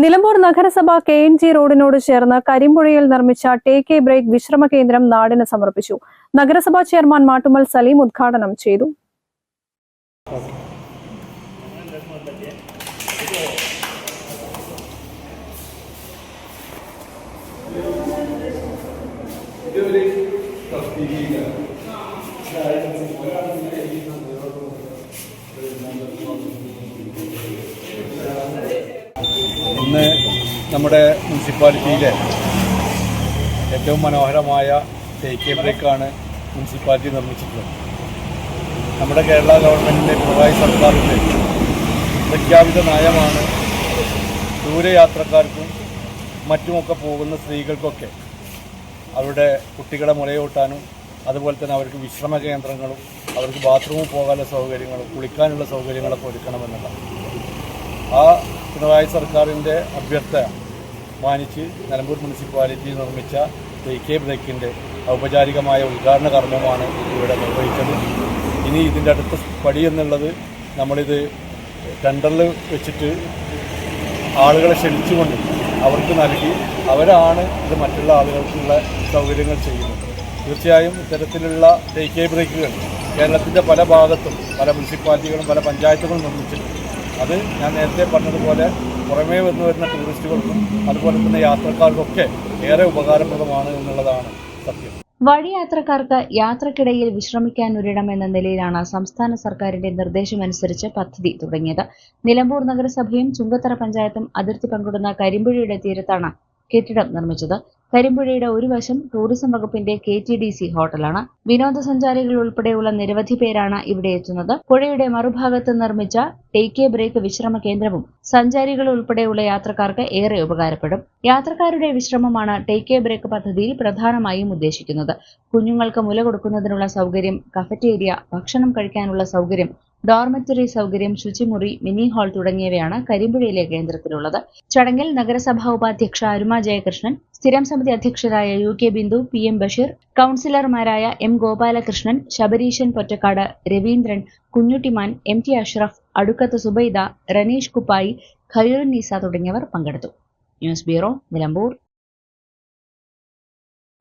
നിലമ്പൂർ നഗരസഭ K N G റോഡിനോട് ചേർന്ന് കരിമ്പുഴയിൽ നിർമ്മിച്ച ടേക്ക് എ ബ്രേക്ക് വിശ്രമ കേന്ദ്രം നാടിന് സമർപ്പിച്ചു. നഗരസഭാ ചെയർമാൻ മാട്ടുമൽ സലീം ഉദ്ഘാടനം ചെയ്തു. നമ്മുടെ മുനിസിപ്പാലിറ്റിയിലെ ഏറ്റവും മനോഹരമായ ടേക്ക് ബ്രേക്കാണ് മുനിസിപ്പാലിറ്റി നിർമ്മിച്ചിട്ടുള്ളത്. നമ്മുടെ കേരള ഗവൺമെന്റിന്റെ പിണറായി സർക്കാരിന്റെ പ്രഖ്യാപിത നയമാണ് ദൂരയാത്രക്കാർക്കും മറ്റുമൊക്കെ പോകുന്ന സ്ത്രീകൾക്കൊക്കെ അവരുടെ കുട്ടികളെ മുലയൂട്ടാനും അതുപോലെ തന്നെ അവർക്ക് വിശ്രമ കേന്ദ്രങ്ങളും അവർക്ക് ബാത്റൂമിൽ പോകാനുള്ള സൗകര്യങ്ങളും കുളിക്കാനുള്ള സൗകര്യങ്ങളൊക്കെ ഒരുക്കണമെന്നുള്ള ആ പിണറായി സർക്കാരിന്റെ അഭ്യർത്ഥന മാനിച്ച് നിലമ്പൂർ മുനിസിപ്പാലിറ്റി നിർമ്മിച്ച കെ ബ്രേക്കിന്റെ ഔപചാരികമായ ഉദ്ഘാടന കർമ്മമാണ് ഇവിടെ നിർവഹിച്ചത്. ഇനി ഇതിന്റെ അടുത്ത പടി എന്നുള്ളത് നമ്മളിത് ടെൻഡറിൽ വെച്ചിട്ട് ആളുകളെ ക്ഷണിച്ചുകൊണ്ട് അവർക്ക് നൽകി അവരാണ് ഇത് മറ്റുള്ള ആളുകൾക്കുള്ള സൗകര്യങ്ങൾ ചെയ്യുന്നത്. തീർച്ചയായും ഇത്തരത്തിലുള്ള എ ബ്രേക്കുകൾ കേരളത്തിന്റെ പല ഭാഗത്തും പല മുനിസിപ്പാലിറ്റികളും പല പഞ്ചായത്തുകളും നിർമ്മിച്ചിട്ടുണ്ട്. അത് ഞാൻ നേരത്തെ പറഞ്ഞതുപോലെ പുറമേ വന്നു വരുന്ന ടൂറിസ്റ്റുകൾക്കും അതുപോലെ തന്നെ യാത്രക്കാർക്കൊക്കെ ഏറെ ഉപകാരപ്രദമാണ് എന്നുള്ളതാണ് സത്യം. വഴിയാത്രക്കാർക്ക് യാത്രക്കിടയിൽ വിശ്രമിക്കാൻ ഒരിടം എന്ന നിലയിലാണ് സംസ്ഥാന സർക്കാരിന്റെ നിർദ്ദേശമനുസരിച്ച് പദ്ധതി തുടങ്ങിയത്. നിലമ്പൂർ നഗരസഭയും ചുങ്കത്തറ പഞ്ചായത്തും അതിർത്തി പങ്കിടുന്ന കരിമ്പുഴയുടെ തീരത്താണ് കെട്ടിടം നിർമ്മിച്ചത്. കരിമ്പുഴയുടെ ഒരു വശം ടൂറിസം വകുപ്പിന്റെ കെ ടി ഡി സി ഹോട്ടലാണ് വിനോദസഞ്ചാരികൾ ഉൾപ്പെടെയുള്ള നിരവധി പേരാണ് ഇവിടെ എത്തുന്നത്. പുഴയുടെ മറുഭാഗത്ത് നിർമ്മിച്ച ടേക്ക് എ ബ്രേക്ക് വിശ്രമ കേന്ദ്രവും സഞ്ചാരികൾ ഉൾപ്പെടെയുള്ള യാത്രക്കാർക്ക് ഏറെ ഉപകാരപ്പെടും. യാത്രക്കാരുടെ വിശ്രമമാണ് ടേക്ക് എ ബ്രേക്ക് പദ്ധതിയിൽ പ്രധാനമായും ഉദ്ദേശിക്കുന്നത്. കുഞ്ഞുങ്ങൾക്ക് മുല കൊടുക്കുന്നതിനുള്ള സൗകര്യം കഫറ്റേരിയ ഭക്ഷണം കഴിക്കാനുള്ള സൗകര്യം ഡോർമെറ്ററി സൗകര്യം ശുചിമുറി മിനി ഹാൾ തുടങ്ങിയവയാണ് കരിമ്പുഴയിലെ കേന്ദ്രത്തിലുള്ളത്. ചടങ്ങിൽ നഗരസഭാ ഉപാധ്യക്ഷ അരുമ ജയകൃഷ്ണൻ സ്ഥിരം സമിതി അധ്യക്ഷരായ U K Bindu P M Basheer കൌൺസിലർമാരായ M Gopalakrishnan Sabareeshan Pottakkad Raveendran Kunjuttiman M T Ashraf Adukkath Subaida Raneesh Kuppayi Khairunnisa തുടങ്ങിയവർ പങ്കെടുത്തു. News bureau Nilambur.